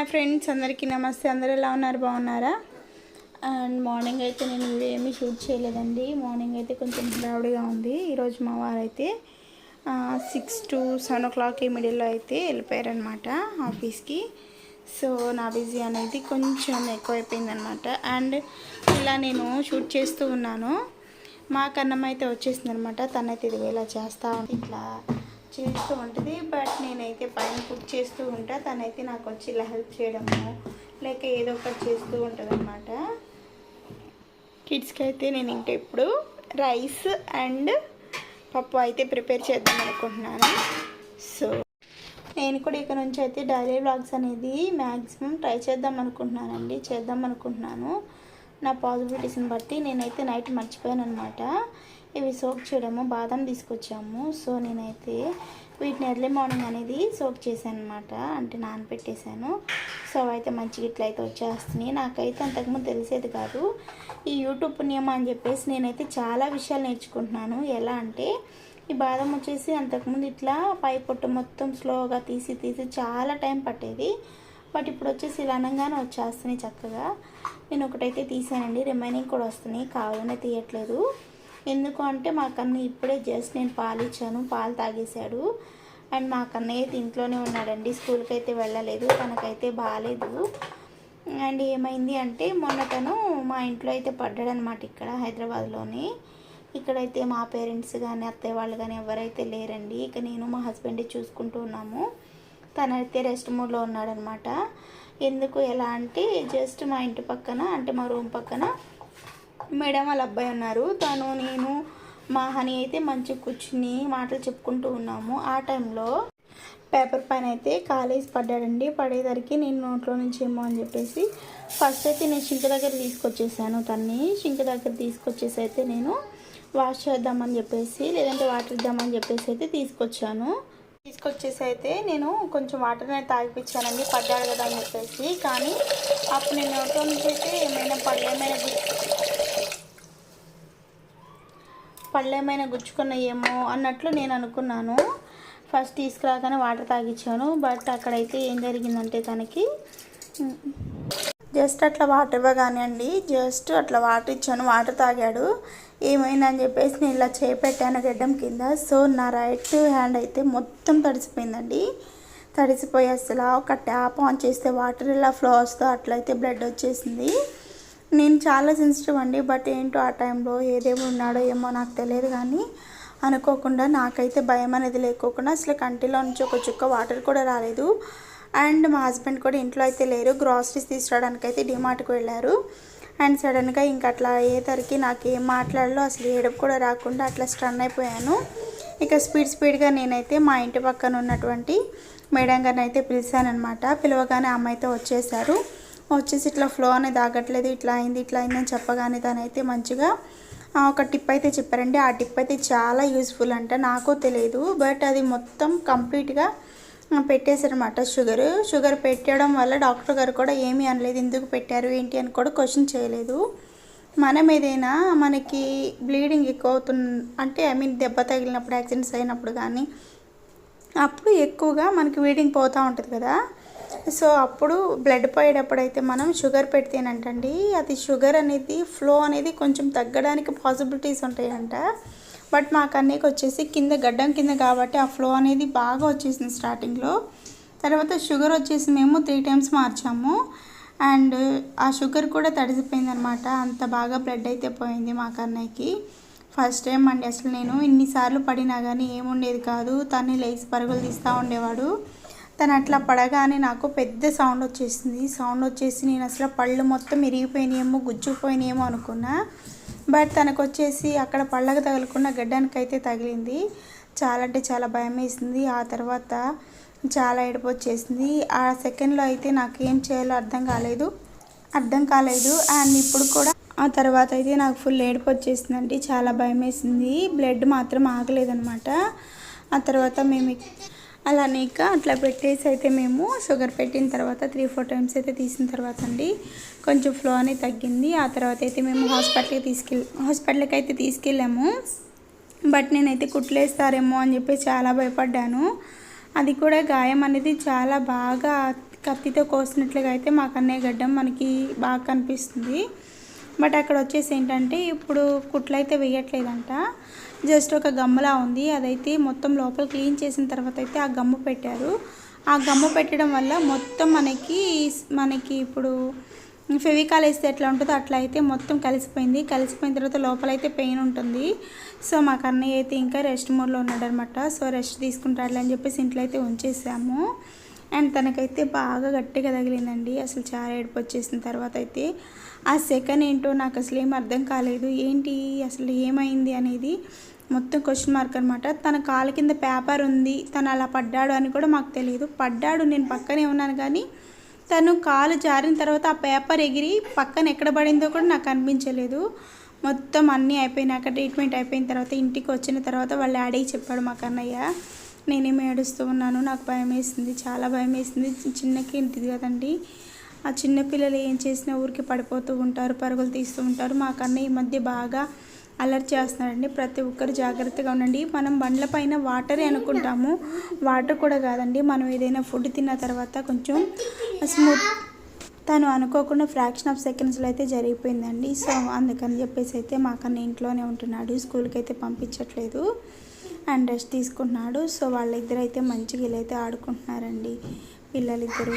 Hi friends అందరికీ నమస్తే. అందరూ ఎలా ఉన్నారు? బాగున్నారా? అండ్ మార్నింగ్ అయితే నేను వీడియో ఏమీ షూట్ చేయలేదండి. మార్నింగ్ అయితే కొంచెం హడావుడిగా ఉంది. ఈరోజు మా వారైతే six to seven o'clock ఈ మిడిల్లో అయితే వెళ్ళిపోయారనమాట ఆఫీస్కి. సో నా బిజీ అనేది కొంచెం ఎక్కువైపోయిందనమాట అండ్ ఇలా నేను షూట్ చేస్తూ ఉన్నాను. మా కన్నం అయితే వచ్చేసింది అనమాట తనైతే ఇది ఇలా చేస్తా ఇట్లా చేస్తూ ఉంటుంది. బట్ నేనైతే పైన కుక్ చేస్తూ ఉంటా. తనైతే నాకు వచ్చి ఇలా హెల్ప్ చేయడము లేక ఏదో ఒకటి చేస్తూ ఉంటుంది అనమాట కిడ్స్కి అయితే నేను ఇంకా ఇప్పుడు రైస్ అండ్ పప్పు అయితే ప్రిపేర్ చేద్దాం అనుకుంటున్నాను. సో నేను కూడా ఇక్కడ నుంచి అయితే డైలీ బ్లాగ్స్ అనేది మ్యాక్సిమం ట్రై చేద్దాం అనుకుంటున్నానండి. చేద్దాం అనుకుంటున్నాను. నా పాసిబిలిటీస్ని బట్టి నేనైతే నైట్ మర్చిపోయాను అనమాట ఇవి సోక్ చేయడము బాదం తీసుకొచ్చాము. సో నేనైతే వీటిని ఎర్లీ మార్నింగ్ అనేది సోక్ చేశాను అనమాట అంటే నానబెట్టేశాను సో అయితే మంచిగా ఇట్లా అయితే వచ్చేస్తున్నాయి. నాకైతే అంతకుముందు తెలిసేది కాదు. ఈ యూట్యూబ్ పుణ్యమా అని చెప్పేసి నేనైతే చాలా విషయాలు నేర్చుకుంటున్నాను. ఎలా అంటే ఈ బాదం వచ్చేసి అంతకుముందు ఇట్లా పై పొట్టు మొత్తం స్లోగా తీసి తీసి చాలా టైం పట్టేది. బట్ ఇప్పుడు వచ్చేసి ఇలా అనగానే వచ్చేస్తున్నాయి చక్కగా. నేను ఒకటైతే తీసానండి. రిమైనింగ్ కూడా వస్తున్నాయి. కావాలనే తీయట్లేదు. ఎందుకు అంటే మా కన్నయ్య ఇప్పుడే జస్ట్ నేను పాలు ఇచ్చాను. పాలు తాగేశాడు. అండ్ మా కన్నయ్య అయితే ఇంట్లోనే ఉన్నాడండి. స్కూల్కి అయితే వెళ్ళలేదు. తనకైతే బాగాలేదు అండ్ ఏమైంది అంటే మొన్న తను మా ఇంట్లో అయితే పడ్డాడనమాట ఇక్కడ హైదరాబాద్లోని. ఇక్కడైతే మా పేరెంట్స్ కానీ అత్తయ్య వాళ్ళు కానీ ఎవరైతే లేరండి ఇక నేను మా హస్బెండ్ చూసుకుంటూ ఉన్నాము. తనైతే రెస్ట్ మూడ్లో ఉన్నాడనమాట. ఎందుకు ఎలా అంటే జస్ట్ మా ఇంటి పక్కన అంటే మా రూమ్ పక్కన మేడం వాళ్ళ అబ్బాయి ఉన్నారు. తను నేను మా హనీ అయితే మంచి కూర్చుని మాటలు చెప్పుకుంటూ ఉన్నాము. ఆ టైంలో పేపర్ పైన అయితే కాలేజ్ పడ్డాడండి. పడేసరికి నేను నోట్లో నుంచి ఏమో అని చెప్పేసి ఫస్ట్ అయితే నేను షింక దగ్గర తీసుకొచ్చేసాను తన్ని. షింక దగ్గర తీసుకొచ్చేసి అయితే నేను వాష్ చేద్దామని చెప్పేసి లేదంటే వాటర్ ఇద్దామని చెప్పేసి అయితే తీసుకొచ్చాను. తీసుకొచ్చేసి అయితే నేను కొంచెం వాటర్ అనేది తాగిపించానండి పడ్డాడు కదా అని చెప్పేసి. కానీ అప్పుడు నేను నోట్లో నుంచి అయితే ఏమైనా పళ్ళేమైనా ఏమైనా పళ్ళేమైనా గుచ్చుకున్నాయేమో అన్నట్లు నేను అనుకున్నాను. ఫస్ట్ తీసుకురాగానే వాటర్ తాగించాను బట్ అక్కడైతే ఏం జరిగిందంటే తనకి జస్ట్ అట్లా వాటర్ ఇవ్వగానే అండి జస్ట్ అట్లా వాటర్ ఇచ్చాను వాటర్ తాగాడు. ఏమైందని చెప్పేసి నేను ఇలా చేపెట్టాను గడ్డం కింద. సో నా రైట్ హ్యాండ్ అయితే మొత్తం తడిసిపోయిందండి. తడిసిపోయి అసలు ఒక ట్యాప్ ఆన్ చేస్తే వాటర్ ఇలా ఫ్లో వస్తూ అట్లయితే బ్లడ్ వచ్చేసింది. నేను చాలా సెన్సిటివ్ అండి బట్ ఏంటో ఆ టైంలో ఏదేమి ఉన్నాడో ఏమో నాకు తెలియదు కానీ అనుకోకుండా నాకైతే భయం అనేది లేకోకుండా అసలు కంటిలో నుంచి ఒక చుక్క వాటర్ కూడా రాలేదు. అండ్ మా హస్బెండ్ కూడా ఇంట్లో అయితే లేరు. గ్రాసరీస్ తీసుకురావడానికి అయితే డిమార్ట్కి వెళ్ళారు. అండ్ సడన్గా ఇంక అట్లా అయ్యేసరికి నాకు ఏం మాట్లాడాలో అసలు ఏడుపు కూడా రాకుండా అట్లా స్టన్ అయిపోయాను. ఇక స్పీడ్ స్పీడ్గా నేనైతే మా ఇంటి పక్కన ఉన్నటువంటి మేడం గారిని అయితే పిలిచానమాట పిలవగానే అమ్మ అయితే వచ్చేసారు. వచ్చేసి ఇట్లా ఫ్లో అనేది ఆగట్లేదు ఇట్లా అయింది ఇట్లా అయిందని చెప్పగానే తనైతే మంచిగా ఒక టిప్ అయితే చెప్పారండి. ఆ టిప్ అయితే చాలా యూస్ఫుల్ అంట. నాకు తెలియదు బట్ అది మొత్తం కంప్లీట్గా పెట్టేశారనమాట షుగర్. షుగర్ పెట్టడం వల్ల డాక్టర్ గారు కూడా ఏమీ అనలేదు. ఎందుకు పెట్టారు? ఏంటి? అని కూడా క్వశ్చన్ చేయలేదు. మనం ఏదైనా మనకి బ్లీడింగ్ ఎక్కువ అవుతున్న అంటే ఐ మీన్ దెబ్బ తగిలినప్పుడు యాక్సిడెంట్స్ అయినప్పుడు కానీ అప్పుడు ఎక్కువగా మనకి వీడింగ్ పోతూ ఉంటుంది కదా. సో అప్పుడు బ్లడ్ పోయేటప్పుడు అయితే మనం షుగర్ పెడితేనంటండి అది షుగర్ అనేది ఫ్లో అనేది కొంచెం తగ్గడానికి పాసిబిలిటీస్ ఉంటాయంట. బట్ మాకు అన్నయ్యకి వచ్చేసి కింద గడ్డం కింద కాబట్టి ఆ ఫ్లో అనేది బాగా వచ్చేసింది స్టార్టింగ్లో. తర్వాత షుగర్ వచ్చేసి మేము త్రీ టైమ్స్ మార్చాము. అండ్ ఆ షుగర్ కూడా తడిసిపోయింది అనమాట అంత బాగా బ్లడ్ అయితే పోయింది మా కన్నయ్యకి. ఫస్ట్ టైం అండి అసలు నేను ఇన్నిసార్లు పడినా కానీ ఏముండేది కాదు. తను లేచి పరుగులు తీస్తూ ఉండేవాడు. తను అట్లా పడగానే నాకు పెద్ద సౌండ్ వచ్చేసింది. సౌండ్ వచ్చేసి నేను అసలు పళ్ళు మొత్తం ఇరిగిపోయినాయేమో గుచ్చుకుపోయినాయేమో అనుకున్నా. బట్ తనకు వచ్చేసి అక్కడ పళ్ళకు తగలకుండా గడ్డానికి అయితే తగిలింది. చాలా అంటే చాలా భయం వేసింది ఆ తర్వాత చాలా ఏడపొచ్చేసింది. ఆ సెకండ్లో అయితే నాకు ఏం చేయాలో అర్థం కాలేదు. అర్థం కాలేదు. అండ్ ఇప్పుడు కూడా ఆ తర్వాత అయితే నాకు ఫుల్ ఏడుపు వచ్చేసిందండి చాలా భయం వేసింది బ్లడ్ మాత్రం ఆగలేదనమాట ఆ తర్వాత మేము అలానేక అట్లా పెట్టేసి అయితే మేము షుగర్ పెట్టిన తర్వాత త్రీ ఫోర్ టైమ్స్ అయితే తీసిన తర్వాత అండి కొంచెం ఫ్లో అనేది తగ్గింది. ఆ తర్వాత అయితే మేము హాస్పిటల్కి తీసుకెళ్ళి హాస్పిటల్కి అయితే తీసుకెళ్ళాము. బట్ నేనైతే కుట్లేస్తారేమో అని చెప్పి చాలా భయపడ్డాను. అది కూడా గాయం అనేది చాలా బాగా కత్తితో కోసినట్లుగా అయితే మాకు కన్నయ్య గడ్డం మనకి బాగా కనిపిస్తుంది. బట్ అక్కడ వచ్చేసి ఏంటంటే ఇప్పుడు కుట్లు అయితే వేయట్లేదంట. జస్ట్ ఒక గమ్ములా ఉంది. అదైతే మొత్తం లోపల క్లీన్ చేసిన తర్వాత అయితే ఆ గమ్ము పెట్టారు. ఆ గమ్ము పెట్టడం వల్ల మొత్తం మనకి మనకి ఇప్పుడు ఫెవికాల్ వేస్తే ఎట్లా ఉంటుందో అట్లా అయితే మొత్తం కలిసిపోయింది. కలిసిపోయిన తర్వాత లోపలైతే పెయిన్ ఉంటుంది. సో మా కన్నయ్య అయితే ఇంకా రెస్ట్ మోడ్లో ఉన్నాడనమాట. సో రెస్ట్ తీసుకుంటాడులే అని చెప్పేసి ఇంట్లో అయితే ఉంచేసాము. అండ్ తనకైతే బాగా గట్టిగా తగిలిందండి. అసలు చాలా ఏడుపు వచ్చేసిన తర్వాత అయితే ఆ సెకండ్ ఏంటో నాకు అసలు ఏం అర్థం కాలేదు. ఏంటి అసలు ఏమైంది అనేది మొత్తం క్వశ్చన్ మార్క్ అనమాట తన కాలు కింద పేపర్ ఉంది. తను అలా పడ్డాడు అని కూడా మాకు తెలియదు పడ్డాడు నేను పక్కనే ఉన్నాను కానీ తను కాలు జారిన తర్వాత ఆ పేపర్ ఎగిరి పక్కన ఎక్కడ పడిందో కూడా నాకు అనిపించలేదు. మొత్తం అన్నీ అయిపోయినాక ట్రీట్మెంట్ అయిపోయిన తర్వాత ఇంటికి వచ్చిన తర్వాత వాళ్ళు అడిగి చెప్పాడు మా కన్నయ్య. నేనేమి ఏడుస్తూ ఉన్నాను నాకు భయం వేసింది చాలా భయం వేసింది చిన్నకి ఇంటిది కదండి. ఆ చిన్నపిల్లలు ఏం చేసినా ఊరికి పడిపోతూ ఉంటారు పరుగులు తీస్తూ ఉంటారు. మా ఈ మధ్య బాగా అలర్ట్ చేస్తున్నాడండి. ప్రతి ఒక్కరు జాగ్రత్తగా ఉండండి. మనం బండ్ల పైన వాటరే అనుకుంటాము. వాటర్ కూడా కాదండి. మనం ఏదైనా ఫుడ్ తిన్న తర్వాత కొంచెం స్మూత్ తను అనుకోకుండా ఫ్రాక్షన్ ఆఫ్ సెకండ్స్లో అయితే జరిగిపోయిందండి. సో అందుకని చెప్పేసి అయితే మాకన్నా ఇంట్లోనే ఉంటున్నాడు. స్కూల్కి అయితే పంపించట్లేదు. అండ్ రెస్ట్ తీసుకుంటున్నాడు. సో వాళ్ళిద్దరైతే మంచిగా ఇలా అయితే ఆడుకుంటున్నారండి. పిల్లలిద్దరు.